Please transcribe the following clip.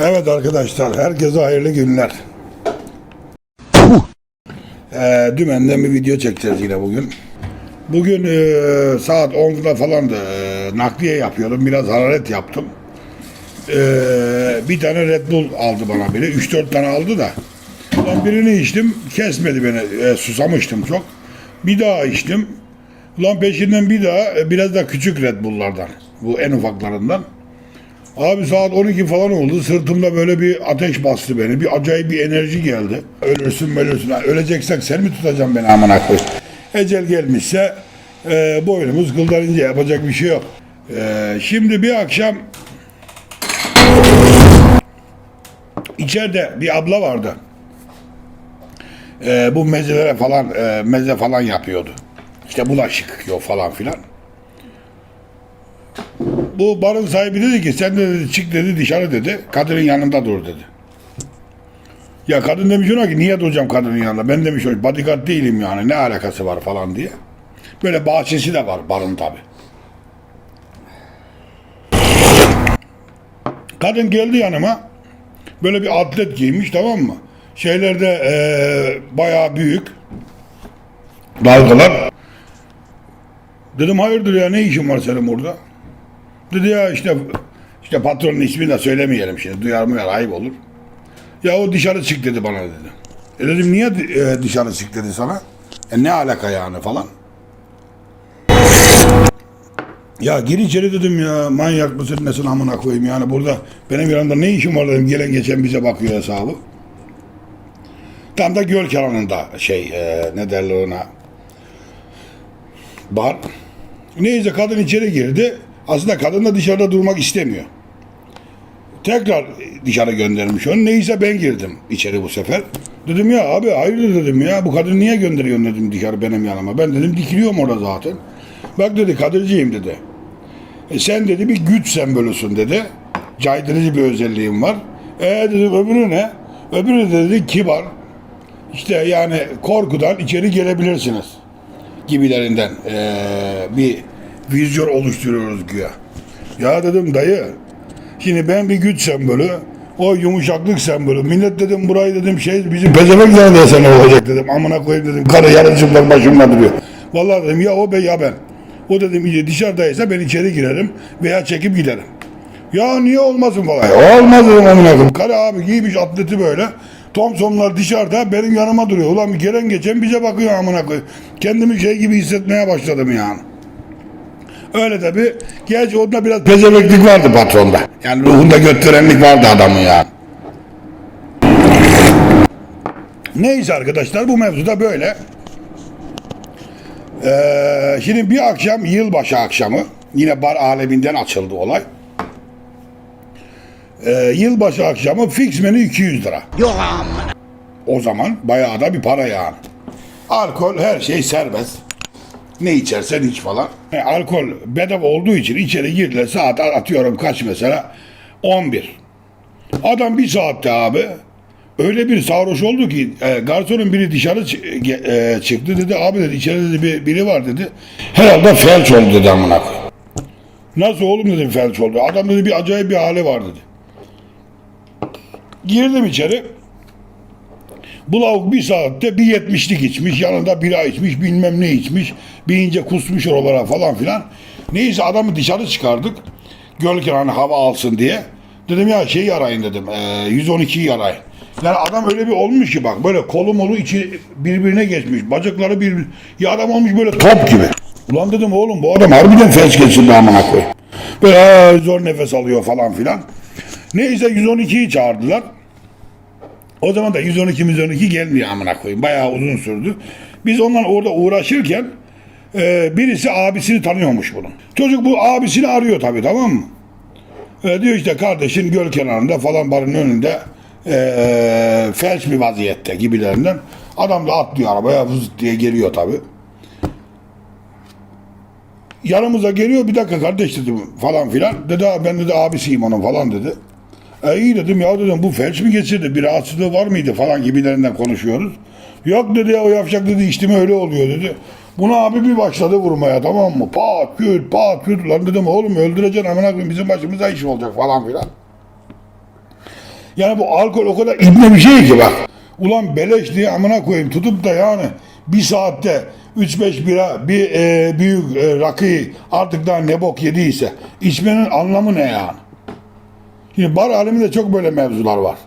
Evet arkadaşlar, herkese hayırlı günler. Ee, dümenden bir video çekeceğiz yine bugün. Bugün e, saat 10'da falan da e, nakliye yapıyordum. Biraz hararet yaptım. Ee, bir tane Red Bull aldı bana biri. 3-4 tane aldı da. Ben birini içtim. Kesmedi beni. E, susamıştım çok. Bir daha içtim. Ulan peşinden bir daha e, biraz da küçük Red Bull'lardan. Bu en ufaklarından. Abi saat 12 falan oldu. Sırtımda böyle bir ateş bastı beni. Bir acayip bir enerji geldi. Ölürsün ölürsün. Öleceksek sen mi tutacaksın beni amına koy? Ecel gelmişse e, boynumuz kıldan ince yapacak bir şey yok. E, şimdi bir akşam içeride bir abla vardı. E, bu mezelere falan e, meze falan yapıyordu. İşte bulaşık yıkıyor falan filan bu barın sahibi dedi ki sen de dedi, çık dedi dışarı dedi. Kadının yanında dur dedi. Ya kadın demiş ona ki niye duracağım kadının yanında? Ben demiş o bodyguard değilim yani ne alakası var falan diye. Böyle bahçesi de var barın tabi. Kadın geldi yanıma. Böyle bir atlet giymiş tamam mı? Şeylerde eee bayağı büyük. Dalgalar. Dedim hayırdır ya ne işin var senin burada? Dedi ya işte işte patronun ismini de söylemeyelim şimdi. Duyar mı ayıp olur. Ya o dışarı çık dedi bana dedi. E dedim niye e, dışarı çık dedi sana? E ne alaka yani falan. Ya gir içeri dedim ya manyak mısın nesin amına koyayım yani burada benim yanımda ne işim var dedim gelen geçen bize bakıyor hesabı. Tam da göl kenarında şey e, ne derler ona bar. Neyse kadın içeri girdi. Aslında kadın da dışarıda durmak istemiyor. Tekrar dışarı göndermiş onu. Neyse ben girdim içeri bu sefer. Dedim ya abi hayırdır dedim ya bu kadını niye gönderiyorsun dedim dışarı benim yanıma. Ben dedim dikiliyorum orada zaten. Bak dedi kadirciyim dedi. E sen dedi bir güç sembolüsün dedi. Caydırıcı bir özelliğim var. E dedim öbürü ne? Öbürü de dedi kibar. İşte yani korkudan içeri gelebilirsiniz gibilerinden eee, bir vizyon oluşturuyoruz güya. Ya dedim dayı, şimdi ben bir güç sembolü, o yumuşaklık sembolü. Millet dedim burayı dedim şey bizim pezevenk zannederse ne olacak dedim. Amına koyayım dedim. Karı yarıcımlar başımda duruyor. Vallahi dedim ya o be ya ben. O dedim dışarıdaysa ben içeri girerim veya çekip giderim. Ya niye olmasın falan. Olmaz dedim amına koyayım. Karı abi giymiş atleti böyle. Thompsonlar dışarıda benim yanıma duruyor. Ulan gelen geçen bize bakıyor amına koyayım. Kendimi şey gibi hissetmeye başladım yani. Öyle tabi. Gerçi onda biraz pezeveklik vardı patronda. Yani ruhunda götürenlik vardı adamın yani. Neyse arkadaşlar bu mevzuda böyle. Ee, şimdi bir akşam yılbaşı akşamı yine bar aleminden açıldı olay. Ee, yılbaşı akşamı fix menü 200 lira. Yok amına. O zaman bayağı da bir para yani. Alkol her şey serbest. Ne içersen iç falan. E, alkol bedava olduğu için içeri girdiler saat atıyorum kaç mesela 11. Adam bir saatte abi öyle bir sarhoş oldu ki e, garsonun biri dışarı e, çıktı dedi abi dedi içeride dedi bir, biri var dedi. Herhalde felç oldu dedi amına. Nasıl oğlum dedim felç oldu. Adam dedi bir acayip bir hali var dedi. Girdim içeri. Bu lavuk bir saatte bir yetmişlik içmiş, yanında bira içmiş, bilmem ne içmiş, bir ince kusmuş oralara falan filan. Neyse adamı dışarı çıkardık. Göl kenarına hava alsın diye. Dedim ya şeyi arayın dedim, e, 112'yi arayın. Yani adam öyle bir olmuş ki bak böyle kolu molu içi birbirine geçmiş, bacakları bir ya adam olmuş böyle top gibi. Ulan dedim oğlum bu adam harbiden felç geçirdi amına koy. Böyle zor nefes alıyor falan filan. Neyse 112'yi çağırdılar. O zaman da 112 112 gelmiyor amına koyayım. Bayağı uzun sürdü. Biz ondan orada uğraşırken e, birisi abisini tanıyormuş bunun. Çocuk bu abisini arıyor tabii tamam mı? E, diyor işte kardeşin göl kenarında falan barın önünde e, felç bir vaziyette gibilerinden. Adam da atlıyor arabaya vız diye geliyor tabii. Yanımıza geliyor bir dakika kardeş dedim falan filan. Dedi "Abi ben dedi abisiyim onun falan dedi. E iyi dedim ya dedim bu felç mi geçirdi bir rahatsızlığı var mıydı falan gibilerinden konuşuyoruz. Yok dedi ya o yapacak dedi içti mi öyle oluyor dedi. Buna abi bir başladı vurmaya tamam mı? Pat küt pat küt lan dedim oğlum öldüreceksin amına koyayım bizim başımıza iş olacak falan filan. Yani bu alkol o kadar ibne bir şey ki bak. Ulan beleş diye amına koyayım tutup da yani bir saatte 3-5 bira bir e, büyük e, rakıyı artık daha ne bok yediyse içmenin anlamı ne yani? Şimdi bar aleminde çok böyle mevzular var.